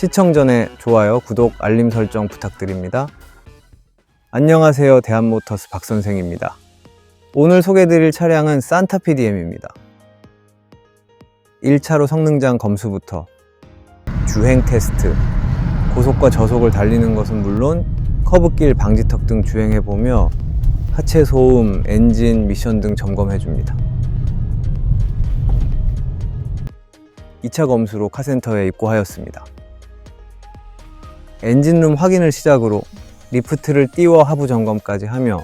시청 전에 좋아요, 구독, 알림 설정 부탁드립니다. 안녕하세요. 대한모터스 박선생입니다. 오늘 소개드릴 차량은 산타 PDM입니다. 1차로 성능장 검수부터 주행 테스트, 고속과 저속을 달리는 것은 물론 커브길 방지턱 등 주행해보며 하체 소음, 엔진, 미션 등 점검해줍니다. 2차 검수로 카센터에 입고하였습니다. 엔진룸 확인을 시작으로 리프트를 띄워 하부 점검까지 하며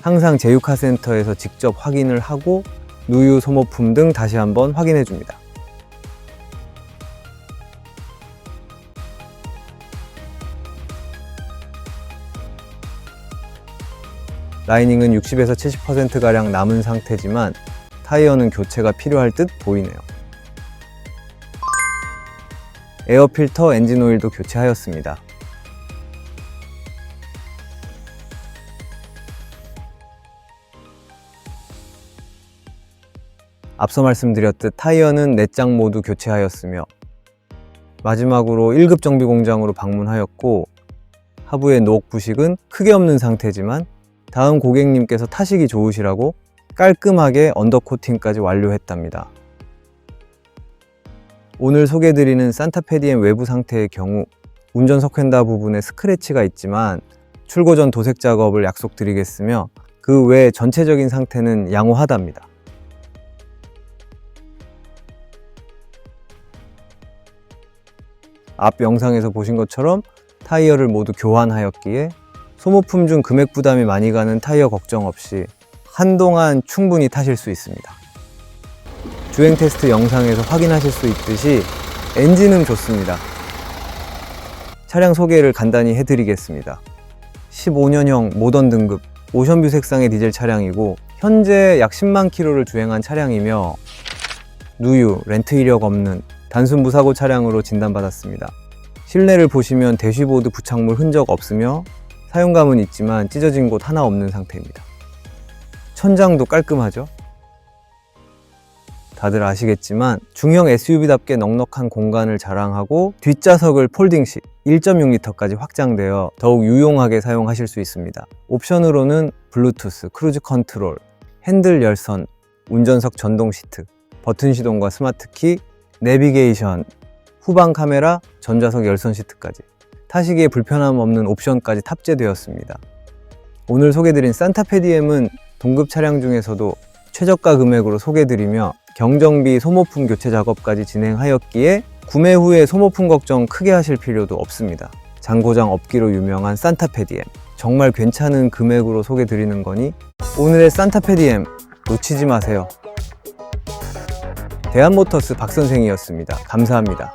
항상 제휴카센터에서 직접 확인을 하고 누유 소모품 등 다시 한번 확인해 줍니다. 라이닝은 60에서 70%가량 남은 상태지만 타이어는 교체가 필요할 듯 보이네요. 에어 필터 엔진 오일도 교체하였습니다. 앞서 말씀드렸듯 타이어는 4장 모두 교체하였으며 마지막으로 1급 정비 공장으로 방문하였고 하부의 녹 부식은 크게 없는 상태지만 다음 고객님께서 타시기 좋으시라고 깔끔하게 언더 코팅까지 완료했답니다. 오늘 소개드리는 산타페디엠 외부 상태의 경우 운전 석 휀다 부분에 스크래치가 있지만 출고 전 도색 작업을 약속드리겠으며 그 외 전체적인 상태는 양호하답니다. 앞 영상에서 보신 것처럼 타이어를 모두 교환하였기에 소모품 중 금액 부담이 많이 가는 타이어 걱정 없이 한동안 충분히 타실 수 있습니다. 주행 테스트 영상에서 확인하실 수 있듯이 엔진은 좋습니다. 차량 소개를 간단히 해드리겠습니다. 15년형 모던 등급 오션뷰 색상의 디젤 차량이고 현재 약 10만 킬로를 주행한 차량이며 누유, 렌트 이력 없는 단순 무사고 차량으로 진단받았습니다. 실내를 보시면 대쉬보드 부착물 흔적 없으며 사용감은 있지만 찢어진 곳 하나 없는 상태입니다. 천장도 깔끔하죠? 다들 아시겠지만 중형 SUV답게 넉넉한 공간을 자랑하고 뒷좌석을 폴딩식 1.6L까지 확장되어 더욱 유용하게 사용하실 수 있습니다. 옵션으로는 블루투스, 크루즈 컨트롤, 핸들 열선, 운전석 전동 시트, 버튼 시동과 스마트키, 내비게이션, 후방 카메라, 전좌석 열선 시트까지 타시기에 불편함 없는 옵션까지 탑재되었습니다. 오늘 소개드린 산타페디엠은 동급 차량 중에서도 최저가 금액으로 소개드리며 경정비 소모품 교체 작업까지 진행하였기에 구매 후에 소모품 걱정 크게 하실 필요도 없습니다. 장고장 없기로 유명한 산타페디엠 정말 괜찮은 금액으로 소개드리는 거니 오늘의 산타페디엠 놓치지 마세요. 대한모터스 박선생이었습니다. 감사합니다.